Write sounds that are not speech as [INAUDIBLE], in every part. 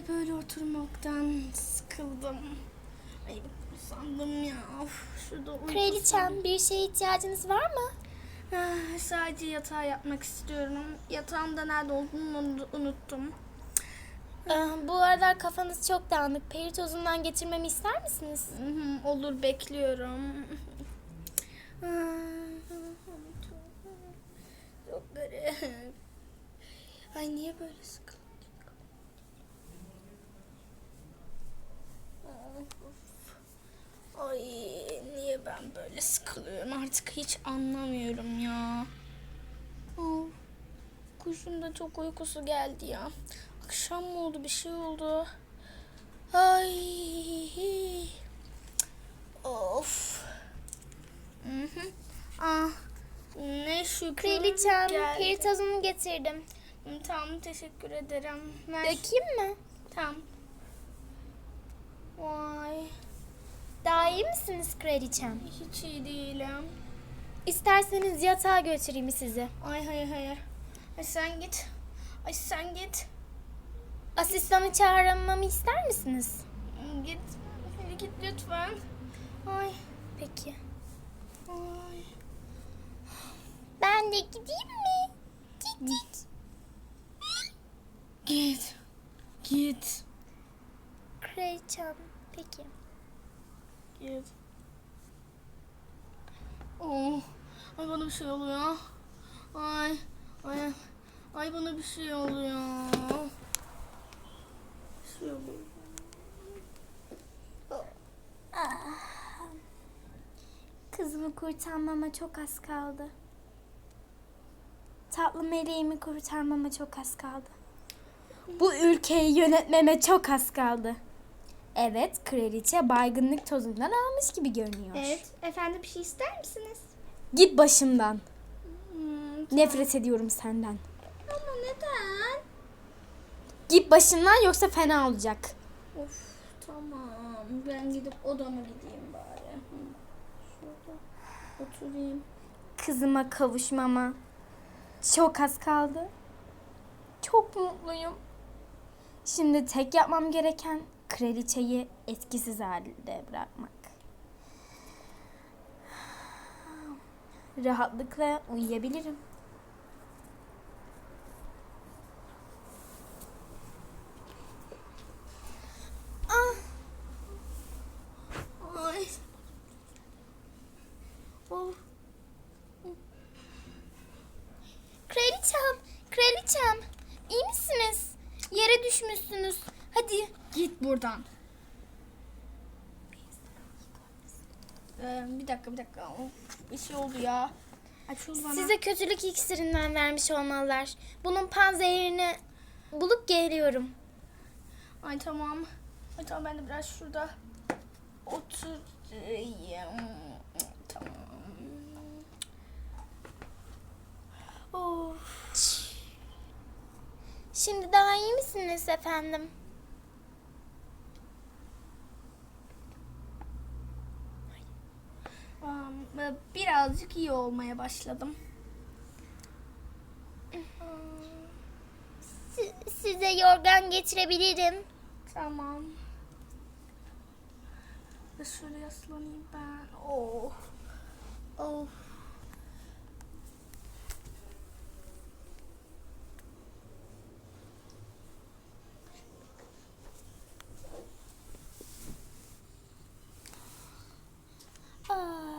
Ay böyle oturmaktan sıkıldım. Ay sandım ya. Of, şurada uykusam. Kraliçem bir şeye ihtiyacınız var mı? Ah, sadece yatağa yatmak istiyorum. Yatağın da nerede olduğunu unu- unuttum. Ee, bu aralar kafanız çok dağınık. Peri tozundan getirmemi ister misiniz? Hı hı, Olur bekliyorum. Ah, Çok garip. Ay niye böyle sıkıldım? Of. Ay niye böyle sıkılıyorum artık hiç anlamıyorum ya. Of. Kuşun da çok uykusu geldi ya. Akşam mı oldu bir şey oldu. Ay. Of. Hı hı. Ah. Ne şükür. Kraliçem peri getirdim. Tamam teşekkür ederim. Ver. Dökeyim mi? Tamam. Vay. Daha iyi misiniz kraliçem? Hiç iyi değilim. İsterseniz yatağa götüreyim sizi. Ay hayır hayır. Ay sen git. Ay sen git. Asistanı çağırmamı ister misiniz? Git. Git lütfen. Ay. Peki. Ay. Ben de gideyim mi? Git git. Git. Git. Kraliçem. Peki. Git. Oh. Ay bana bir şey oluyor. Ay. Ay. Ay bana bir şey oluyor. Bir şey oluyor. Kızımı kurtarmama çok az kaldı. Tatlı meleğimi kurtarmama çok az kaldı. Bu ülkeyi yönetmeme çok az kaldı. Evet, kraliçe baygınlık tozundan almış gibi görünüyor. Evet. Efendim bir şey ister misiniz? Git başımdan. Hmm, Nefret ediyorum senden. ama neden? Git başımdan yoksa fena olacak. Of tamam. Ben gidip odama gideyim bari. Hı. Şurada oturayım. Kızıma kavuşmama çok az kaldı. Çok mutluyum. Şimdi tek yapmam gereken kraliçeyi etkisiz halde bırakmak. Rahatlıkla uyuyabilirim. Ah. Of. kraliçem, kraliçem. iyi misiniz? Yere düşmüşsünüz. Buradan. Ee, bir dakika bir dakika. Of, bir şey oldu ya. Bana. Size kötülük iksirinden vermiş olmalılar. Bunun panzehirini bulup geliyorum. Ay tamam. Ay tamam ben de biraz şurada oturayım. Tamam. Of. Şimdi daha iyi misiniz efendim? Birazcık iyi olmaya başladım. size yorgan getirebilirim. Tamam. Ve Şöyle yaslanayım ben. Oh. Oh. Ah.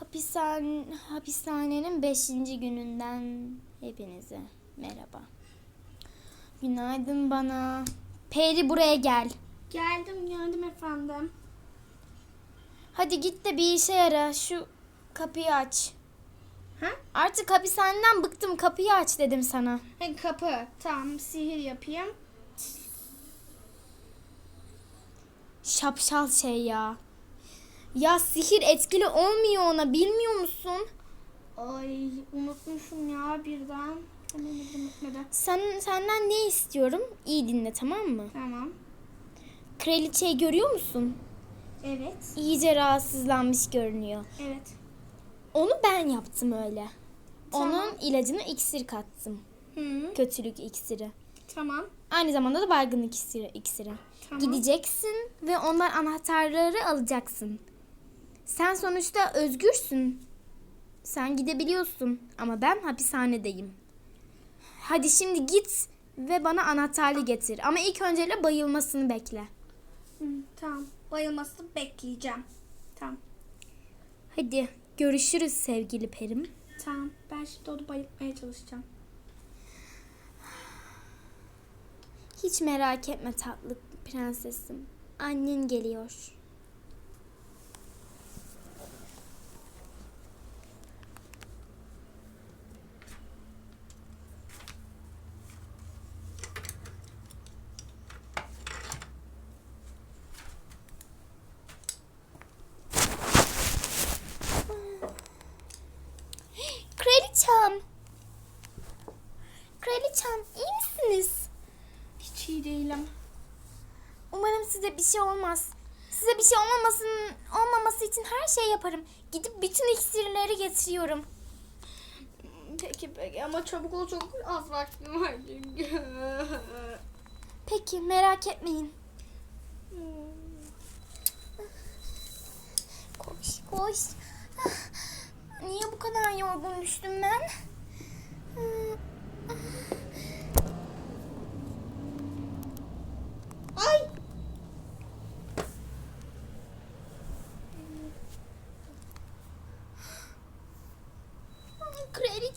Hapishane, hapishanenin beşinci gününden hepinize merhaba. Günaydın bana. Peri buraya gel. Geldim geldim efendim. Hadi git de bir işe yara. Şu kapıyı aç. Ha? Artık hapishaneden bıktım. Kapıyı aç dedim sana. Ha, kapı. Tamam sihir yapayım. Şapşal şey ya. Ya sihir etkili olmuyor ona bilmiyor musun? Ay unutmuşum ya birden. Hemen. Sen senden ne istiyorum? İyi dinle tamam mı? Tamam. Kraliçeyi görüyor musun? Evet. İyice rahatsızlanmış görünüyor. Evet. Onu ben yaptım öyle. Tamam. Onun ilacına iksir kattım. Hı. Kötülük iksiri. Tamam. Aynı zamanda da baygınlık iksiri. iksiri. Tamam. Gideceksin ve ondan anahtarları alacaksın. Sen sonuçta özgürsün. Sen gidebiliyorsun ama ben hapishanedeyim. Hadi şimdi git ve bana anahtarlı getir. Ama ilk önceyle bayılmasını bekle. Hı, tamam. Bayılmasını bekleyeceğim. Tamam. Hadi görüşürüz sevgili perim. Tamam. Ben şimdi onu bayıltmaya çalışacağım. Hiç merak etme tatlı prensesim. Annen geliyor. Kraliçem. Kraliçem iyi misiniz? Hiç iyi değilim. Umarım size bir şey olmaz. Size bir şey olmamasın, olmaması için her şey yaparım. Gidip bütün iksirleri getiriyorum. Peki peki ama çabuk ol çok az vaktim var çünkü. Peki merak etmeyin. Koş koş. Niye bu kadar yorgun düştüm ben? Ay!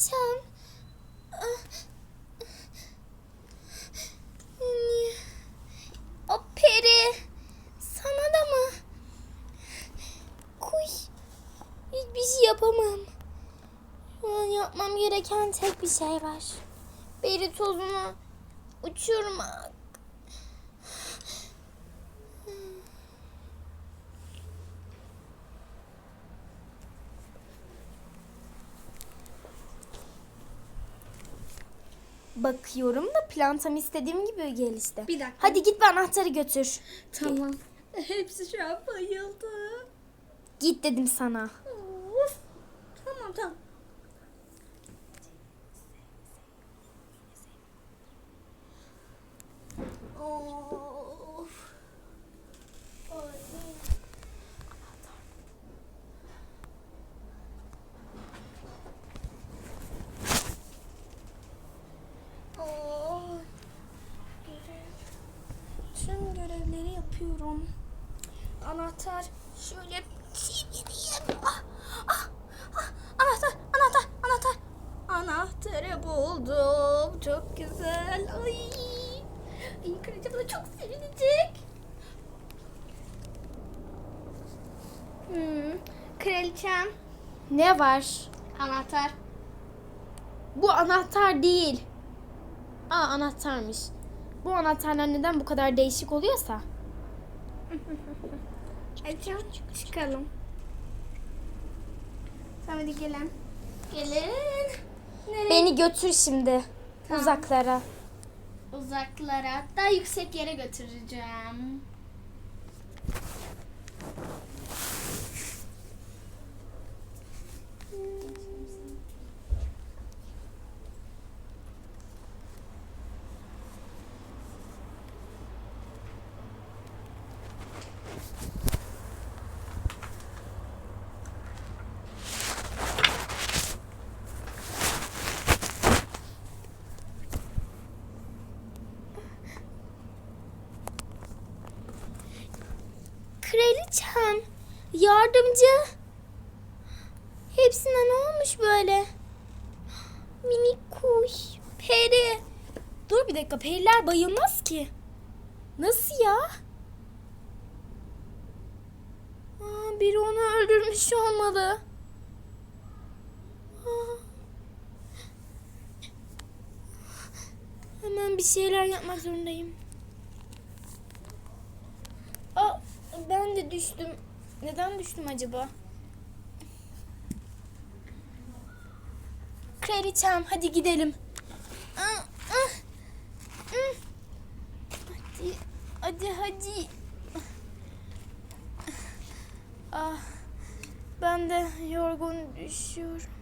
Kraliçem. Niye? O peri. Sana da mı? Kuş. Hiçbir şey yapamam. Şu yapmam gereken tek bir şey var. Peri tozunu uçuyorum. Bakıyorum da plantam istediğim gibi gelişti. Bir dakika. Hadi git ve anahtarı götür. Tamam. Hepsi şu an bayıldı. Git dedim sana. Of. Tamam tamam. Of. Ay. Ay. Görev. Tüm görevleri yapıyorum. Anahtar şöyle çevireyim. Ah, ah, ah. Anahtar, anahtar, anahtar. Anahtarı buldum. Çok güzel. Ay. Ay kraliçe buna çok sevinecek. Hmm. Kraliçem. Ne var? Anahtar. Bu anahtar değil. Aa anahtarmış. Bu anahtarlar neden bu kadar değişik oluyorsa? [LAUGHS] Hadi çıkalım. Tamam hadi gelin. Gelin. Nereye? Beni götür şimdi Tamam. uzaklara. uzaklara, daha yüksek yere götüreceğim. Kraliçem, yardımcı. Hepsine ne olmuş böyle? Minik kuş, peri. Dur bir dakika, periler bayılmaz ki. Nasıl ya? Aa, biri onu öldürmüş olmalı. Aa. Hemen bir şeyler yapmak zorundayım. Aa, ben düştüm. Neden düştüm acaba? Kraliçem hadi gidelim. Aa, ah, hmm. Hadi, hadi, hadi. Ah, ben de yorgun düşüyorum.